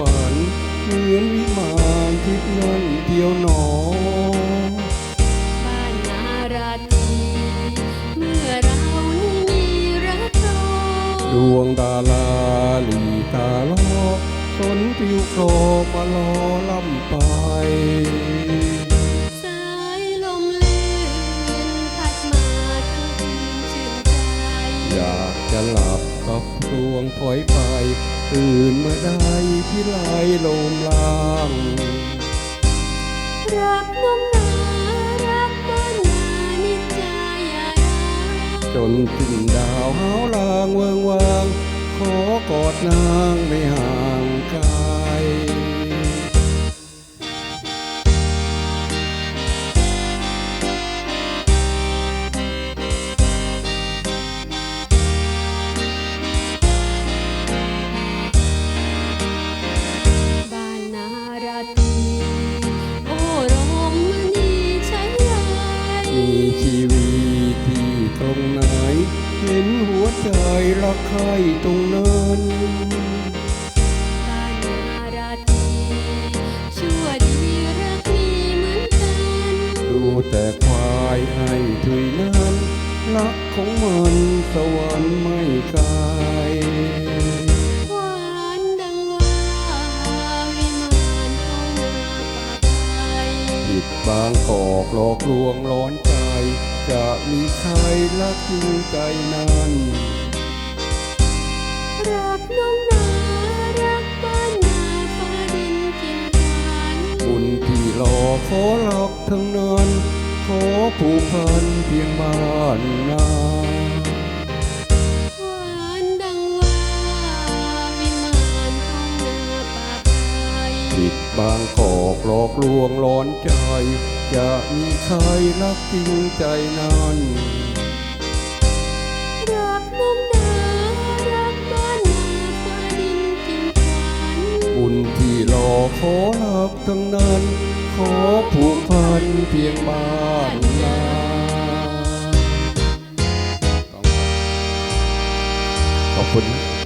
ฝัน เหมือนวิมานทิพย์นั้นเดียวหนอ บ้านนาราตรีเมื่อเรานั้นมีรักรอดวงดาราลีตาลอสนผิวคอมาลอล่ำไป สายลมลื่นพัดมาทั้งคืนชื่นใจ อยากจะหลับกับดวงถอยไป ตื่นเมื่อใดพี่ลายลมลางรักน้องนารักบ้านนานิจจายาราจนสิ้นดาวหาวลางเวิงวาง ขอกอดนางไม่ห่างไกลบ้ ห็นหัวใจรักใครตรงนั้นบ้านนาตรีชั่วดีรักมีเหมือนกันดูแต่ควายให้ถุยนั้นรักของมันสวรรค์ไม่ไกลวานดังว่าวิมานของนาปากไทยผิดบางกอกหลอกลวงร้อน จะมีใครรักจริงใจนั้นรักน้องนารักบ้านนาฟ้าดินกินขันบุญที่รอขอรักทั้งนั้นขอผูกพันเพียงบ้านนาหวานดังว่าวิมานของนาปากไทยผิดบางกอกหลอกลวงร้อนใจ จะมีใครรักจริงใจนั้นรักน้องนารักบ้านนาฟ้าดินกินขันบุญที่รอขอรักทั้งนั้น ขอผูกพันเพียงบ้านนาขอบคุณ